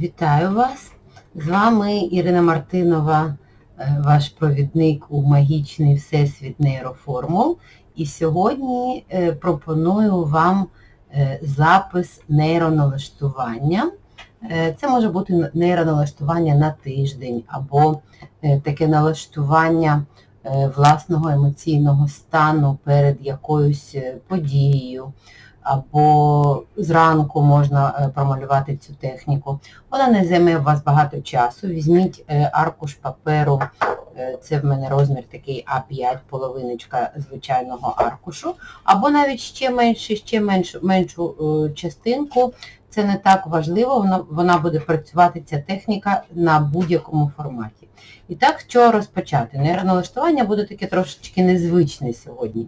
Вітаю вас! З вами Ірина Мартинова, е, ваш провідник у магічний всесвіт нейроформул. І сьогодні е, пропоную вам е, запис нейроналаштування. Це може бути нейроналаштування на тиждень або таке налаштування власного емоційного стану перед якоюсь подією, або зранку можна е, промалювати цю техніку. Вона не займе у вас багато часу. Візьміть е, аркуш паперу, е, це в мене розмір такий А5, половиночка звичайного аркушу, або навіть ще менше, ще меншу, меншу частинку. Це не так важливо, вона, вона буде працювати ця техніка на будь-якому форматі. І так, що розпочати? Нейроналаштування буде таке трошечки незвичне сьогодні.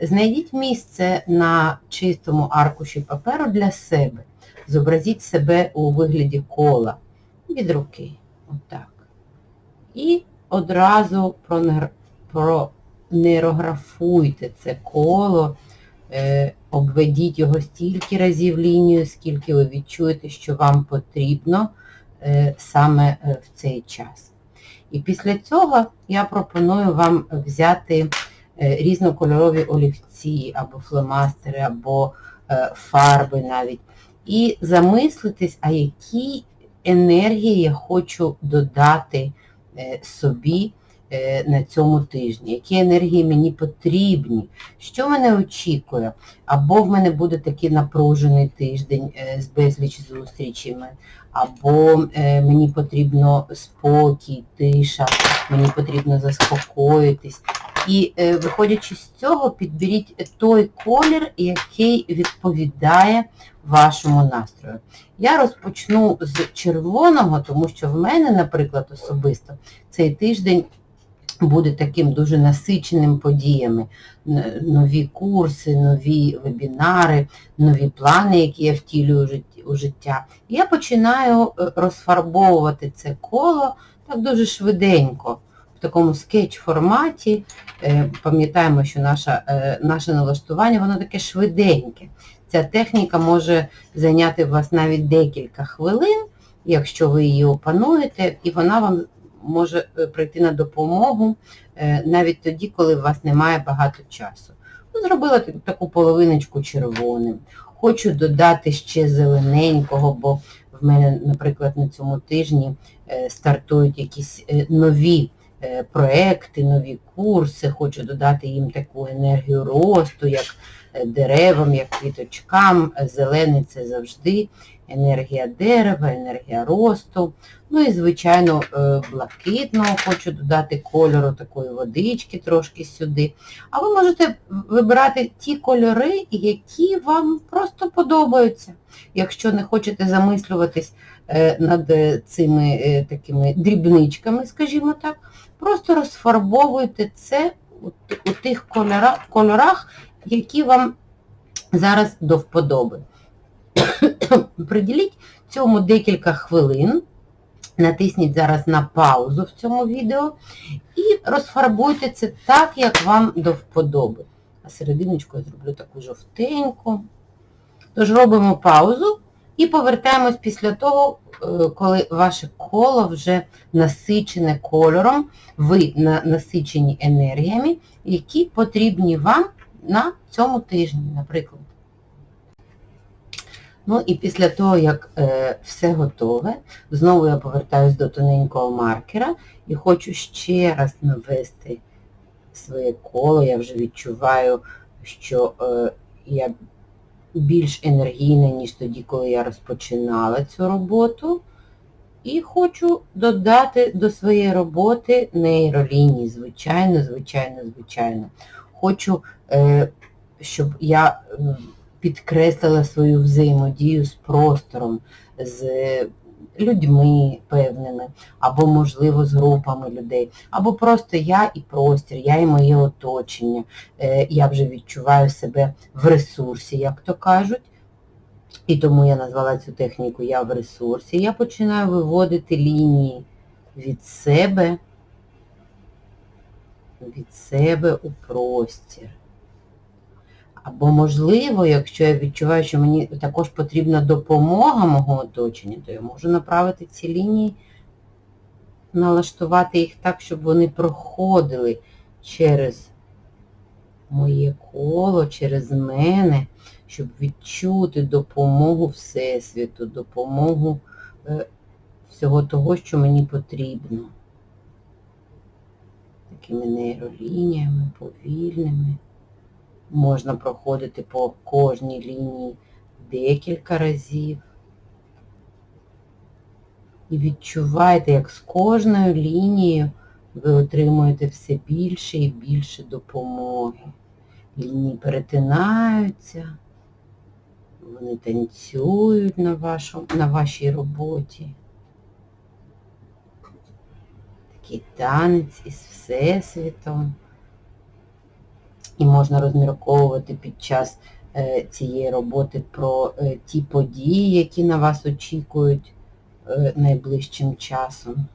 Знайдіть місце на чистому аркуші паперу для себе. Зобразіть себе у вигляді кола від руки. Отак. І одразу пронейрографуйте це коло, обведіть його стільки разів лінією, скільки ви відчуєте, що вам потрібно е, саме е, в цей час. І після цього я пропоную вам взяти е, різнокольорові олівці, або фломастери, або е, фарби навіть, і замислитись, а які енергії я хочу додати е, собі е, на цьому тижні, які енергії мені потрібні, що мене очікує, або в мене буде такий напружений тиждень е, з безліч зустрічами, або е, мені потрібно спокій, тиша, мені потрібно заспокоїтись. І е, виходячи з цього, підберіть той колір, який відповідає вашому настрою. Я розпочну з червоного, тому що в мене, наприклад, особисто цей тиждень буде таким дуже насиченим подіями. Нові курси, нові вебінари, нові плани, які я втілюю у життя. Я починаю е, розфарбовувати це коло так дуже швиденько, в такому скетч-форматі. Е, Пам'ятаємо, що наша, е, наше налаштування, воно таке швиденьке. Ця техніка може зайняти вас навіть декілька хвилин, якщо ви її опануєте, і вона вам може е, прийти на допомогу е, навіть тоді, коли у вас немає багато часу. Ну, Зробила таку половиночку червоним. Хочу додати ще зелененького, бо в мене, наприклад, на цьому тижні е, стартують якісь нові проекти, нові курси. Хочу додати їм таку енергію росту, як е, деревам, як квіточкам. Е, Зелений це завжди енергія дерева, енергія росту. Ну і, звичайно, е, блакитного хочу додати кольору, такої водички трошки сюди. А ви можете вибирати ті кольори, які вам просто подобаються. Якщо не хочете замислюватись е, над е, цими е, такими дрібничками, скажімо так, просто розфарбовуйте це у, тих кольорах, кольорах, які вам зараз до вподоби. Приділіть цьому декілька хвилин, натисніть зараз на паузу в цьому відео і розфарбуйте це так, як вам до вподоби. А серединочку я зроблю таку жовтеньку. Тож робимо паузу і повертаємось після того, е, коли ваше коло вже насичене кольором, ви на- насичені енергіями, які потрібні вам на цьому тижні, наприклад. Ну і після того, як е, все готове, знову я повертаюсь до тоненького маркера і хочу ще раз навести своє коло. Я вже відчуваю, що е, я більш енергійна, ніж тоді, коли я розпочинала цю роботу. І хочу додати до своєї роботи нейролінії, звичайно, звичайно, звичайно. Хочу, е, щоб я підкреслила свою взаємодію з простором, з людьми певними, або, можливо, з групами людей, або просто я і простір, я і моє оточення. Е, Я вже відчуваю себе в ресурсі, як то кажуть. І тому я назвала цю техніку Я в ресурсі. Я починаю виводити лінії від себе, від себе у простір. Або, можливо, якщо я відчуваю, що мені також потрібна допомога мого оточення, то я можу направити ці лінії, налаштувати їх так, щоб вони проходили через моє коло, через мене, щоб відчути допомогу Всесвіту, допомогу е, всього того, що мені потрібно. Такими нейролініями, повільними. Можна проходити по кожній лінії декілька разів. І відчувайте, як з кожною лінією ви отримуєте все більше і більше допомоги. Лінії перетинаються, вони танцюють на, вашу, на вашій роботі. Такий танець із Всесвітом. І можна розмірковувати під час е, цієї роботи про е, ті події, які на вас очікують е, найближчим часом.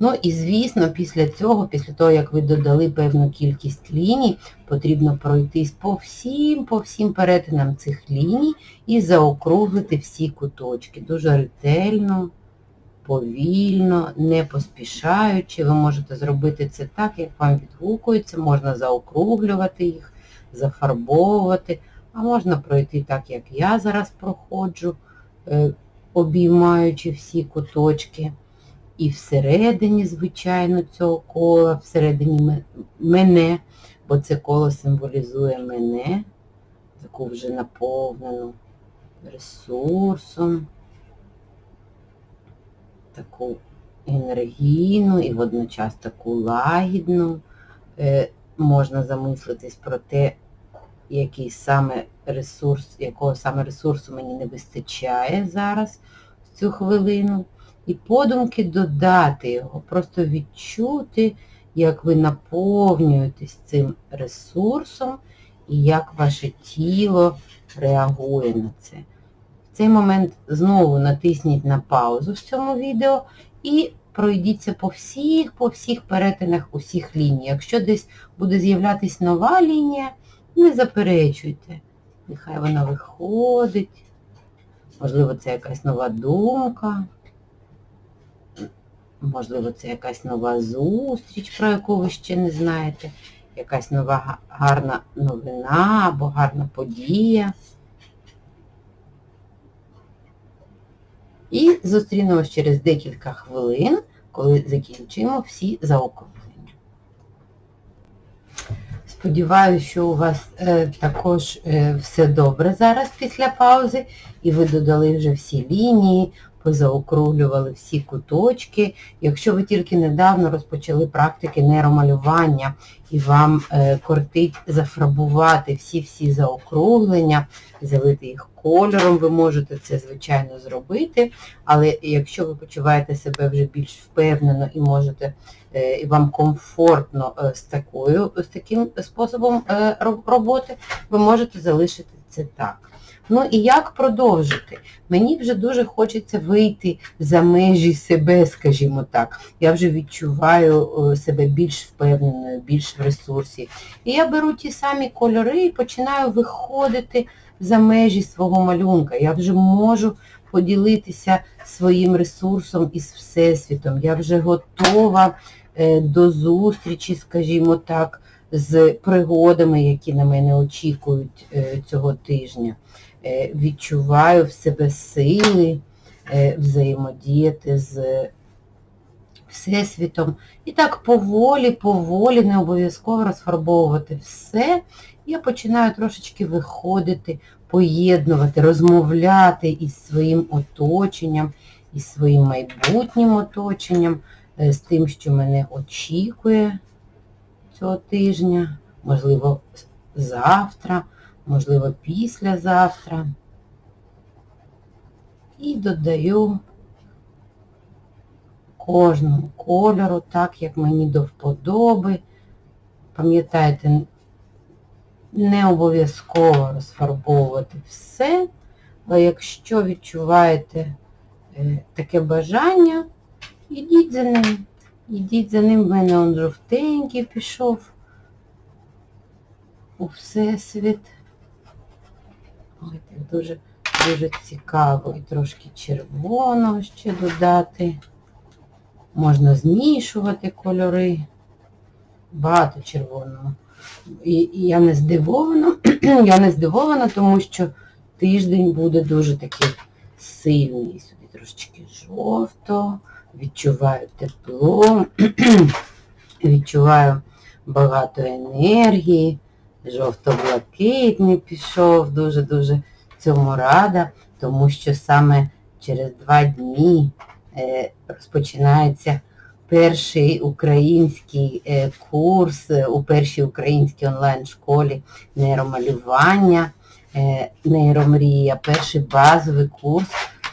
Ну і звісно, після цього, після того, як ви додали певну кількість ліній, потрібно пройтись по всім, по всім перетинам цих ліній і заокруглити всі куточки. Дуже ретельно, повільно, не поспішаючи. Ви можете зробити це так, як вам відгукується, можна заокруглювати їх, зафарбовувати, а можна пройти так, як я зараз проходжу, е, обіймаючи всі куточки. І всередині, звичайно, цього кола, всередині мене, бо це коло символізує мене, таку вже наповнену ресурсом, таку енергійну і водночас таку лагідну. Е, можна замислитись про те, який саме ресурс, якого саме ресурсу мені не вистачає зараз в цю хвилину. І подумки додати його, просто відчути, як ви наповнюєтесь цим ресурсом і як ваше тіло реагує на це. Цей момент знову натисніть на паузу в цьому відео і пройдіться по всіх, по всіх перетинах усіх ліній. Якщо десь буде з'являтися нова лінія, не заперечуйте. Нехай вона виходить. Можливо, це якась нова думка. Можливо, це якась нова зустріч, про яку ви ще не знаєте, якась нова гарна новина або гарна подія. І зустрінемось через декілька хвилин, коли закінчимо всі заокруглення. Сподіваюся, що у вас е, також е, все добре зараз після паузи, і ви додали вже всі лінії, позаокруглювали всі куточки. Якщо ви тільки недавно розпочали практики нейромалювання і вам е, кортить зафарбувати всі-всі заокруглення, залити їх кольором, ви можете це, звичайно, зробити, але якщо ви почуваєте себе вже більш впевнено і можете, е, і вам комфортно е, з такою, з таким способом роботи, ви можете залишити це так. Ну і як продовжити? Мені вже дуже хочеться вийти за межі себе, скажімо так. Я вже відчуваю себе більш впевненою, більш в ресурсі. І я беру ті самі кольори і починаю виходити за межі свого малюнка. Я вже можу поділитися своїм ресурсом із Всесвітом. Я вже готова е, до зустрічі, скажімо так, з пригодами, які на мене очікують е, цього тижня. Е, відчуваю в себе сили взаємодіяти з Всесвітом. І так поволі, поволі, не обов'язково розфарбовувати все. Я починаю трошечки виходити, поєднувати, розмовляти із своїм оточенням, із своїм майбутнім оточенням, е, з тим, що мене очікує цього тижня, можливо, завтра, можливо, післязавтра. І додаю кожному кольору, так, як мені до вподоби. Пам'ятайте, не обов'язково розфарбовувати все, але якщо відчуваєте е, таке бажання, йдіть за ним. Йдіть за ним, в мене он жовтенький пішов. у Всесвіт. Ой, так дуже, дуже цікаво. І трошки червоного ще додати. Можна змішувати кольори. Багато червоного. І, і я не здивована, я не здивована, тому що тиждень буде дуже такий сильний. Сюди трошечки жовто, відчуваю тепло, відчуваю багато енергії, жовто-блакитний пішов, дуже-дуже цьому рада, тому що саме через два дні е, розпочинається перший український е, курс е, у першій українській онлайн-школі нейромалювання, нейромрія, перший базовий курс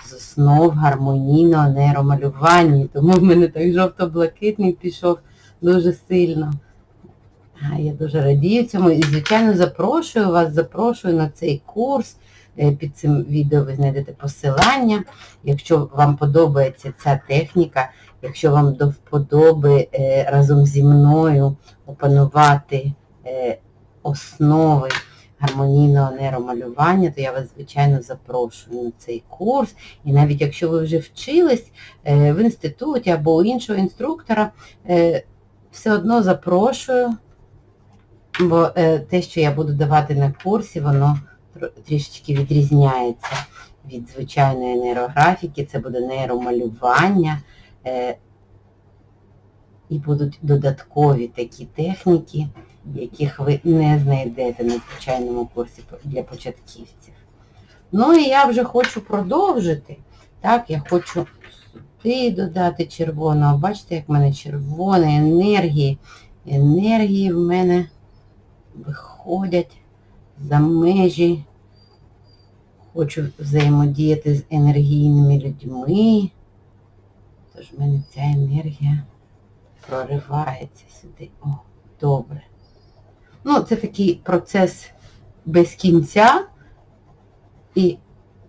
з основ гармонійного нейромалювання. Тому в мене так жовто-блакитний пішов дуже сильно. Я дуже радію цьому і, звичайно, запрошую вас, запрошую на цей курс. Е, Під цим відео ви знайдете посилання. Якщо вам подобається ця техніка, якщо вам до вподоби е, разом зі мною опанувати е, основи гармонійного нейромалювання, то я вас, звичайно, запрошую на цей курс. І навіть якщо ви вже вчились в інституті або у іншого інструктора, все одно запрошую, бо е, те, що я буду давати на курсі, воно трішечки відрізняється від звичайної нейрографіки, це буде нейромалювання. Е, і будуть додаткові такі техніки, яких ви не знайдете на звичайному курсі для початківців. Ну і я вже хочу продовжити. Так, я хочу сюди додати червоного. Бачите, як в мене червона енергії. Енергії в мене виходять за межі. Хочу взаємодіяти з енергійними людьми. Тож в мене ця енергія проривається сюди. О, добре. Ну, це такий процес без кінця. І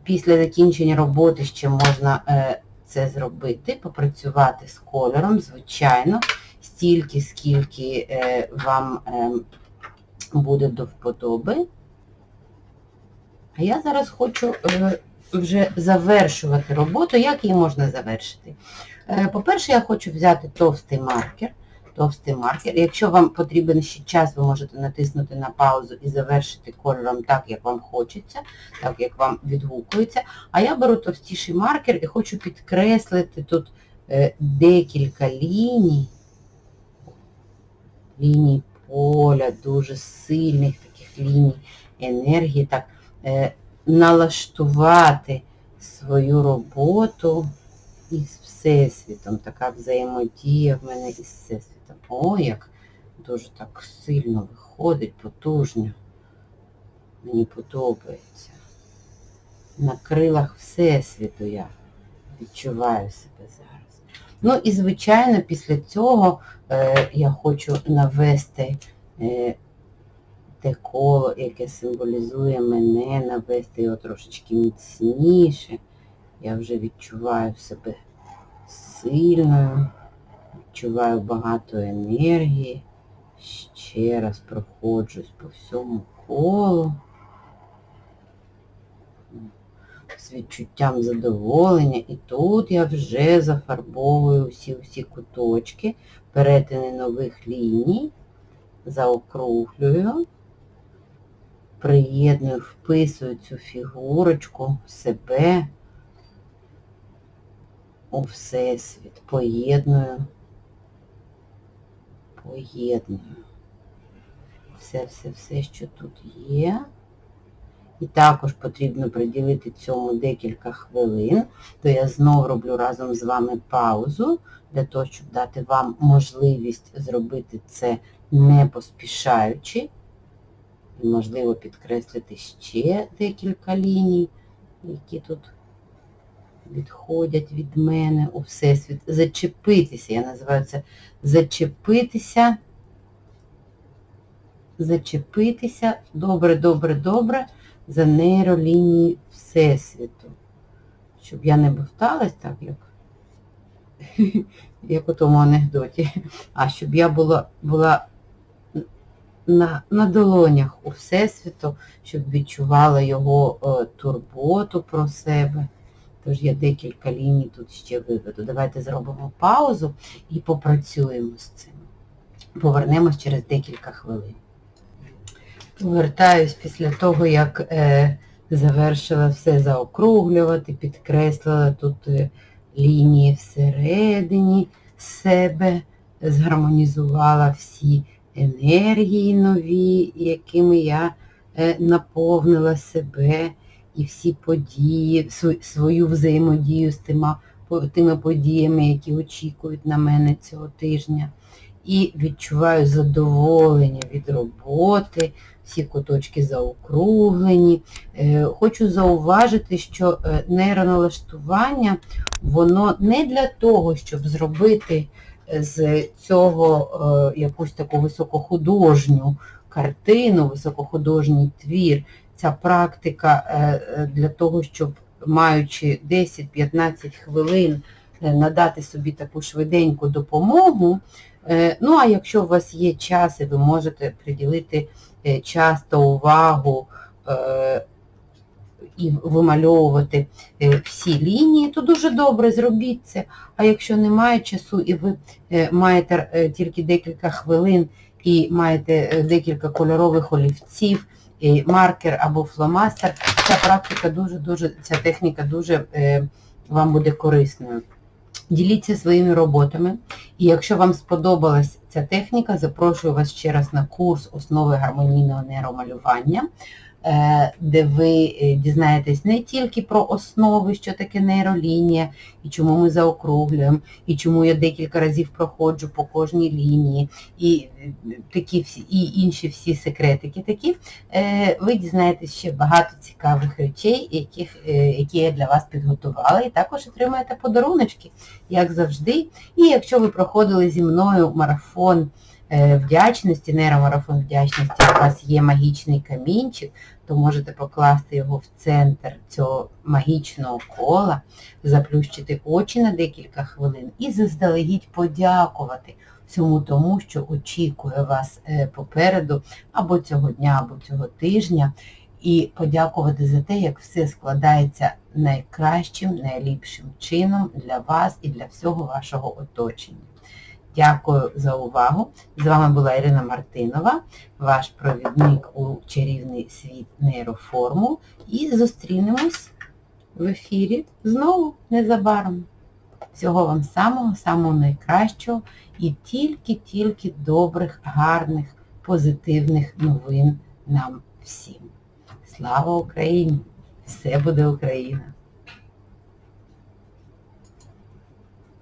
після закінчення роботи ще можна е, це зробити, попрацювати з кольором, звичайно, стільки, скільки е, вам е, буде до вподоби. А я зараз хочу е, вже завершувати роботу. Як її можна завершити? Е, По-перше, я хочу взяти товстий маркер. Товстий маркер. Якщо вам потрібен ще час, ви можете натиснути на паузу і завершити кольором так, як вам хочеться, так, як вам відгукується. А я беру товстіший маркер і хочу підкреслити тут е, декілька ліній, ліній поля, дуже сильних таких ліній енергії, так, е, налаштувати свою роботу із Всесвітом. Така взаємодія в мене із Всесвітом. О, як дуже так сильно виходить, потужно. Мені подобається. На крилах Всесвіту я відчуваю себе зараз. Ну і, звичайно, після цього е, я хочу навести те коло, яке символізує мене, навести його трошечки міцніше. Я вже відчуваю себе сильною, відчуваю багато енергії. Ще раз проходжусь по всьому колу. З відчуттям задоволення. І тут я вже зафарбовую всі-всі куточки, перетини нових ліній, заокруглюю, приєдную, вписую цю фігурочку в себе, у Всесвіт, поєдную, поєдную. Все-все-все, що тут є. І також потрібно приділити цьому декілька хвилин, то я знову роблю разом з вами паузу, для того, щоб дати вам можливість зробити це не поспішаючи. І, можливо, підкреслити ще декілька ліній, які тут відходять від мене у Всесвіт. Зачепитися, я називаю це зачепитися, зачепитися, добре, добре, добре, за нейролінії Всесвіту. Щоб я не бовталась так, як, як у тому анекдоті, а щоб я була, була на, на долонях у Всесвіту, щоб відчувала його е, турботу про себе. Тож я декілька ліній тут ще виведу. Давайте зробимо паузу і попрацюємо з цим. Повернемось через декілька хвилин. Повертаюсь після того, як е, завершила все заокруглювати, підкреслила тут е, лінії всередині себе, згармонізувала всі енергії нові, якими я е, наповнила себе і всі події, св- свою взаємодію з тима, тими подіями, які очікують на мене цього тижня. І відчуваю задоволення від роботи, всі куточки заокруглені. Е, Хочу зауважити, що е, нейроналаштування, воно не для того, щоб зробити е, з цього якусь таку високохудожню картину, високохудожній твір. Ця практика для того, щоб маючи 10-15 хвилин надати собі таку швиденьку допомогу. Ну, а якщо у вас є час і ви можете приділити е, час та увагу е, і вимальовувати е, всі лінії, то дуже добре зробіть це. А якщо немає часу і ви маєте тільки декілька хвилин і маєте декілька кольорових олівців, і маркер або фломастер, ця практика дуже-дуже, ця техніка дуже вам буде корисною. Діліться своїми роботами. І якщо вам сподобалась ця техніка, запрошую вас ще раз на курс основи гармонійного нейромалювання, де ви е, дізнаєтесь не тільки про основи, що таке нейролінія, і чому ми заокруглюємо, і чому я декілька разів проходжу по кожній лінії, і е, такі всі, і інші всі секретики такі, е, ви дізнаєтесь ще багато цікавих речей, яких, е, які я для вас підготувала, і також отримаєте подаруночки, як завжди. І якщо ви проходили зі мною марафон е, вдячності, нейромарафон вдячності, у вас є магічний камінчик, то можете покласти його в центр цього магічного кола, заплющити очі на декілька хвилин і заздалегідь подякувати всьому тому, що очікує вас е, попереду або цього дня, або цього тижня, і подякувати за те, як все складається найкращим, найліпшим чином для вас і для всього вашого оточення. Дякую за увагу. З вами була Ірина Мартинова, ваш провідник у чарівний світ нейроформу. І зустрінемось в ефірі знову незабаром. Всього вам самого, самого найкращого і тільки-тільки добрих, гарних, позитивних новин нам всім. Слава Україні! Все буде Україна!